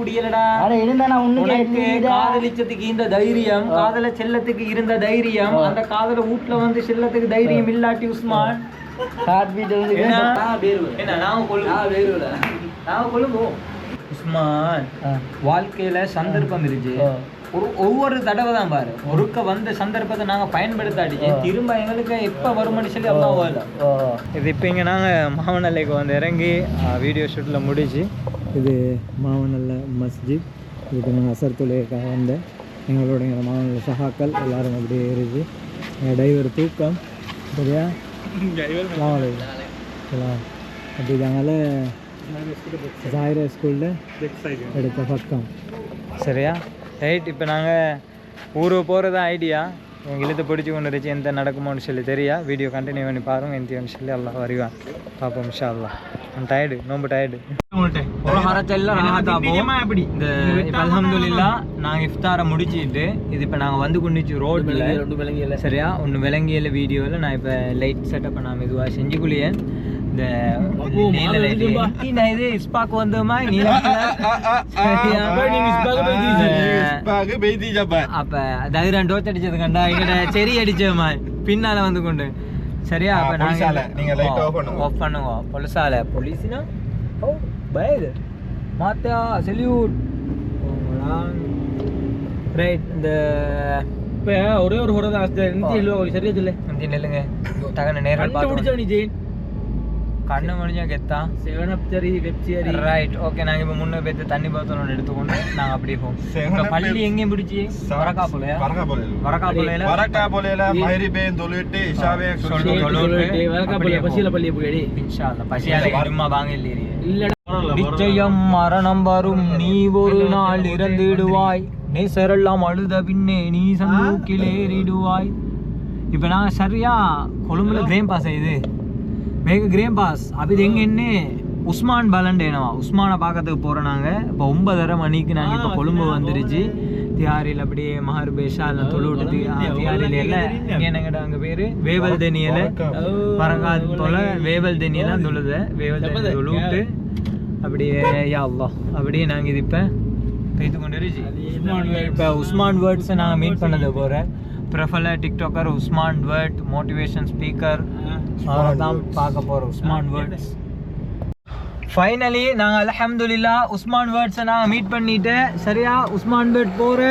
புடியலடா அட இருந்தா நான் ஒண்ணு உனக்கு. காதலிச்சதுக்கு இந்த தைரியம் காதல செல்லத்துக்கு இருந்த தைரியம் அந்த காதல வீட்ல வந்து செல்லத்துக்கு தைரியம் இல்லாட்டி உஸ்மான் ஹார்ட் பீட் வந்து என்ன? கேட்டா. என்ன நான் கொள்ளு நான் கொள்ளுமோ உஸ்மான். வாழ்க்கையில சந்தர்ப்பம் இருந்துச்சு. ஒரு ஒவ்வொரு தடவை தான் பாரு ஒருக்க வந்த சந்தர்ப்பத்தை நாங்க பயன்படுத்தாடிச்சு. திரும்ப எங்களுக்கு எப்ப வரும்னு சொல்லி ஓ. இது இப்போ இங்கே நாங்கள் மாவனல்லைக்கு வந்து இறங்கி வீடியோ ஷூட்டில் முடிச்சு இது மாவனல்ல மஸ்ஜித். இதுக்கு நான் அசர் தொழிலுக்காக வந்தேன் எங்களுடைய எங்கள் சகாக்கள் எல்லாரும் அப்படியே ஏறிச்சு டிரைவர் தூக்கம். சரியா? அப்படி தாங்கள ஜாயிரா ஸ்கூலில் எடுத்த பக்கம். சரியா? ரைட் இப்போ நாங்கள் ஊருக்கு போகிறதா ஐடியா இழுத்து பிடிச்சி கொண்டு இருந்துச்சு எந்த நடக்குமோன்னு சொல்லி தெரியா? வீடியோ கண்டினியூ பண்ணி பாருங்க. எந்தியோன்னு சொல்லி எல்லாம் வருவான். பார்ப்போம் இன்ஷா அல்லாஹ் நான் டயர்டு ரொம்ப டயர்டு இந்த இப்போ அல்ஹம்துலில்லாஹ் நாங்கள் இஃப்தாரை முடிச்சிட்டு இது இப்போ நாங்கள் வந்து கொண்டுச்சு ரோட்டில் சரியா? ஒன்று விளங்கியல வீடியோவில் நான் இப்போ லைட் செட்டப்பை நான் மெதுவாக செஞ்சுக்குள்ளேன் இந்த. நீ நான் இது வந்தோமா நீல அப்ப தைரான் டோச் அடிச்சது கண்டா எங்கிட்ட செரி அடிச்சோமா பின்னால வந்து கொண்டு. சரியா? அப்ப நாங்க. நீங்க off பண்ணுங்க. ஆஃப் பண்ணுங்க. பொலிசால போலீஸ்னா ஓ பயது. மாத்தா செல்யூட் ரைட் இந்த இப்ப ஒரே ஒரு ஹொரத நிறுத்தி எழுவா சரியா சொல்லு. இந்த நில்லுங்க. டகன நேரம் பார்த்து நீ ஜெயின். கண்ணு முடிஞ்சா கெத்தா. செவன் அப் சரி வெப் சரி ரைட் ஓகே நாங்க இப்ப முன்ன பேத்து தண்ணி பாத்திரம் ஒன்று எடுத்துக்கொண்டு நாங்க அப்படியே போவோம். பள்ளி எங்கேயும் பிடிச்சி? வரக்கா போலையா? வரக்கா போலையில. வரக்கா போலையில? மஹரிபேன் தொழுவிட்டு இஷாவே சொல்லு. வரக்கா பள்ளி பசியில பள்ளியை போய் இன்ஷா அல்லாஹ் பசியால சும்மா வாங்க இல்லையே இல்லடா. நிச்சயம் மரணம் வரும். நீ ஒரு நாள் இறந்திடுவாய் நேசரெல்லாம் அழுத பின்னே நீ சந்தூக்கிலேறிடுவாய் இப்போ நான் சரியா கொழும்புல கிரேம் பாஸ் இது மேக பாஸ் அப்போ இது எங்க என்ன உஸ்மான் பலண்டேனவா உஸ்மானை பார்க்கறதுக்கு போகிறோம் நாங்கள் இப்போ ஒன்பதரை மணிக்கு நாங்கள் இப்போ கொழும்பு வந்துருச்சு தியாரியில் அப்படியே மஹர் பேஷா எல்லாம் தொழுவிட்டு தியாரியில் எல்லாம் இங்கே என்னங்கடா அங்கே பேர் வேவல் தெனியில் பரங்கால் போல வேவல் தெனியெல்லாம் தொழுத வேவல் தெனி தொழுவிட்டு அப்படியே யா அல்லாஹ் அப்படியே நாங்கள் இது இப்போ பேத்து கொண்டு இருச்சு இப்போ உஸ்மான் வேர்ட்ஸை நாங்கள் மீட் பண்ணது போகிறேன் பிரபல டிக்டாக்கர் உஸ்மான் வேர்ட் மோட்டிவேஷன் ஸ்பீக்கர் அவரை தான் பார்க்க போகிறோம் உஸ்மான் வேர்ட்ஸ் ஃபைனலி நாங்கள் அல்ஹம்துலில்லா உஸ்மான் வேர்ட்ஸை நாங்கள் மீட் பண்ணிட்டு சரியா? உஸ்மான் வேர்ட் போகிற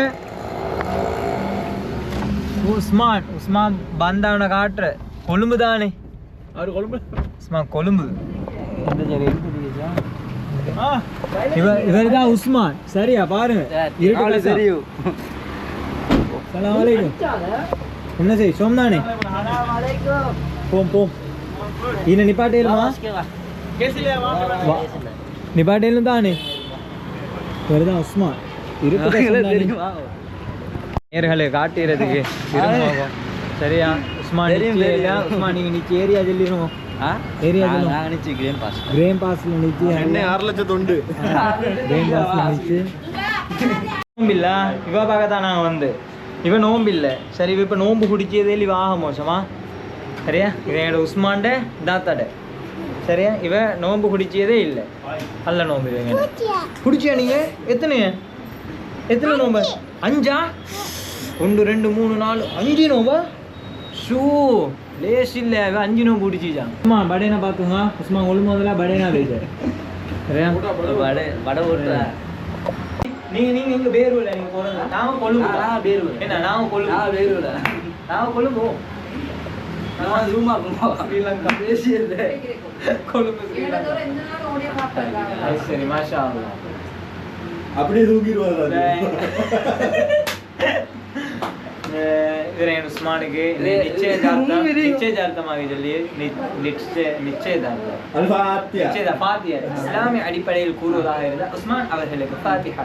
உஸ்மான் உஸ்மான் பந்தாவனை காட்டுற கொழும்பு தானே? அவர் கொழும்பு? உஸ்மான் கொழும்பு. இவர் இவர் தான் உஸ்மான் சரியா பாருங்க இருட்டுக்குள்ள தெரியும்? சலாம் அலைக்கும். என்ன செய் சோம்தானே? போம் போம். ஈன நிப்பாட்டேலுமா நிப்பாட்டேலும் தானே? தான் உஸ்மான் இருக்கு நேர்களை காட்டுறதுக்கு. சரியா? உஸ்மான் உஸ்மான் நீங்க நிச்சய ஏரியா சொல்லிடுவோம். ஏரியா கிரேம் பாஸ்ல நிச்சு என்ன ஆறு லட்சம் தொண்டு? கிரேம் பாஸ்ல நிச்சு நோம்பில்ல? இவ பார்க்கத்தான் நான் வந்து. இவ நோம்பில்ல. சரி இவ இப்ப நோம்பு குடிச்சதே இவ ஆக மோசமா? சரியா? இவ என்னோட உஸ்மான்ட தாத்தாட. சரியா? இவ நோம்பு குடிச்சதே இல்லை. நல்ல நோம்பு இவங்க. குடிச்சியா? நீங்க? எத்தனை எத்தனை நோம்பு? அஞ்சா? ஒன்று ரெண்டு மூணு நாலு. அஞ்சு நோம்பா? ஷூ. லேஸ் இல்ல. அவ அஞ்சு நோம்பு குடிச்சிச்சான் உஸ்மா படேனா பாத்துங்க. உஸ்மா ஒழுங்கு முதல்ல படேனா பேச. சரியா? வடை வடை ஓட்டுற. நீங்க நீங்க இங்க பேருல நீங்க போறது. நாம கொழும்பு நான் பேருவல. என்ன நாம கொழும்பு நான் பேருவல. நாம கொழும்பு நான் ஜூமா ஸ்ரீலங்கா பேசியது கொழும்பு ஸ்ரீலங்கா அது சரி மாஷா அல்லாஹ் அப்படியே தூக்கிடுவாரு ಇದ್ರ ಏನು ಉಸ್ಮಾನಿಗೆ ನಿಶ್ಚಯದಾರ್ಥ ನಿಶ್ಚಯದಾರ್ಥವಾಗಿ சொல்லி நிச்சய நிச்சயதார்த்த அல்பாத்தியா நிச்சயத ஃபாத்தியா இஸ்லாமிய அடிப்படையில் கூறுவதாக இருந்தால் உஸ்மான் அவர்களுக்கு ஃபாத்திஹா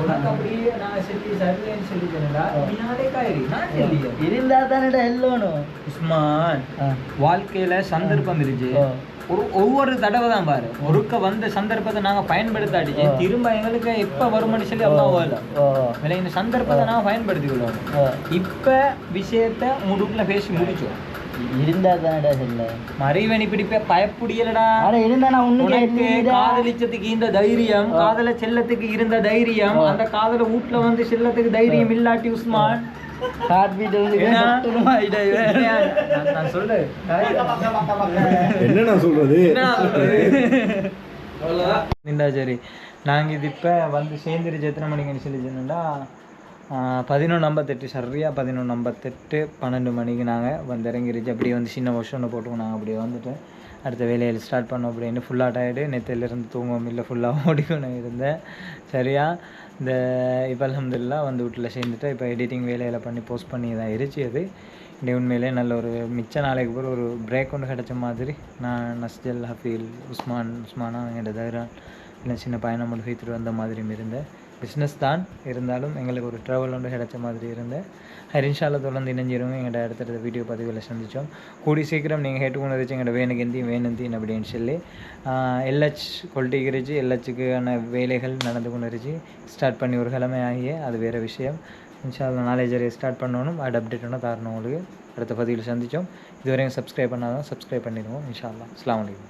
உனக்கு அப்படியே நான் சொல்லி சரியில்லைன்னு சொல்லி சொன்னடா. நீ நாளே காயிரி நான் சொல்லியே. இருந்தா தானடா எல்லோனும் உஸ்மான். வாழ்க்கையில சந்தர்ப்பம் இருந்துச்சு. ஒரு ஒவ்வொரு தடவை தான் பாரு. ஒருக்க வந்த சந்தர்ப்பத்தை நாங்க பயன்படுத்தாடிச்சு. திரும்ப எங்களுக்கு எப்ப வரும்னு சொல்லி அவ்வளோ வரல இல்லை இந்த சந்தர்ப்பத்தை நாங்க பயன்படுத்தி கொள்வோம் ஓ. இப்ப விஷயத்த முடுக்குல பேசி முடிச்சோம். இருந்தா தானடா சொல்ல? மறைவன் இப்படி பே- பயப்புடியலடா. அட இருந்தா நான் ஒண்ணும் உனக்கு. காதலிச்சதுக்கு இந்த தைரியம். காதல செல்லத்துக்கு இருந்த தைரியம். அந்த காதல வீட்ல வந்து செல்லத்துக்கு தைரியம் இல்லாட்டி உஸ்மான். என்ன? நான் நான் சொல்லு. என்ன நான் சொல்றது சரி நாங்கள் இது இப்போ வந்து சேர்ந்துருச்சு எத்தனை மணிக்குன்னு சொல்லி சொன்னோம்னா பதினொன்று ஐம்பத்தெட்டு சரியாக பதினொன்று ஐம்பத்தெட்டு பன்னெண்டு மணிக்கு நாங்கள் வந்து இறங்கிருச்சு. அப்படியே வந்து சின்ன வருஷம் ஒன்று போட்டுக்கோ நாங்கள் அப்படியே வந்துட்டு அடுத்த வேலையில் ஸ்டார்ட் பண்ணோம் அப்படின்னு. ஃபுல்லாக டயர்டு நேற்றுலேருந்து தூங்கவும் இல்லை. ஃபுல்லாக ஓடிக்கணும் இருந்தேன். சரியா? இந்த இப்போ அலமதுல்லா வந்து வீட்டில் சேர்ந்துட்டு இப்போ எடிட்டிங் வேலையில் பண்ணி போஸ்ட் பண்ணி தான் இருச்சு அது. இந்த உண்மையிலே நல்ல ஒரு மிச்ச நாளைக்கு பிறகு ஒரு பிரேக் ஒன்று கிடச்ச மாதிரி நான் நஸ்ஜல் ஹஃபீல் உஸ்மான் உஸ்மானா என்கிட்ட தைரான் இல்லை சின்ன பயணம் மட்டும் வைத்துட்டு வந்த மாதிரியும் இருந்தேன். பிஸ்னஸ் தான். இருந்தாலும் எங்களுக்கு ஒரு ட்ராவல் ஒன்று கிடைச்ச மாதிரி இருந்தேன் ஹரின்ஷாவில் தொடர்ந்து இணைஞ்சிருவோம் எங்களோட அடுத்தடுத்த வீடியோ பதிவில் சந்தித்தோம் கூடி சீக்கிரம் நீங்கள் ஹெட்ஃபோன் வச்சு எங்களோட வேணுக்கு வேணுந்தின் அப்படின்னு சொல்லி. எல்ஹெச் கொல்ட்டிக்கு இருந்துச்சு எல்ஹெச்சுக்கான வேலைகள் நடந்து கொண்டு இருந்துச்சு. ஸ்டார்ட் பண்ணி ஒரு கிழமை ஆகிய அது வேறு விஷயம். இன்ஷா நாலேஜ் அறிய ஸ்டார்ட் பண்ணணும். அது அப்டேட் ஒன்று தரணும் உங்களுக்கு. அடுத்த பதிவில் சந்தித்தோம் இதுவரையும் சப்ஸ்கிரைப் பண்ணாதான் சப்ஸ்கிரைப் பண்ணிடுவோம் இன்ஷால்லா அஸ்ஸலாமு அலைக்கும்.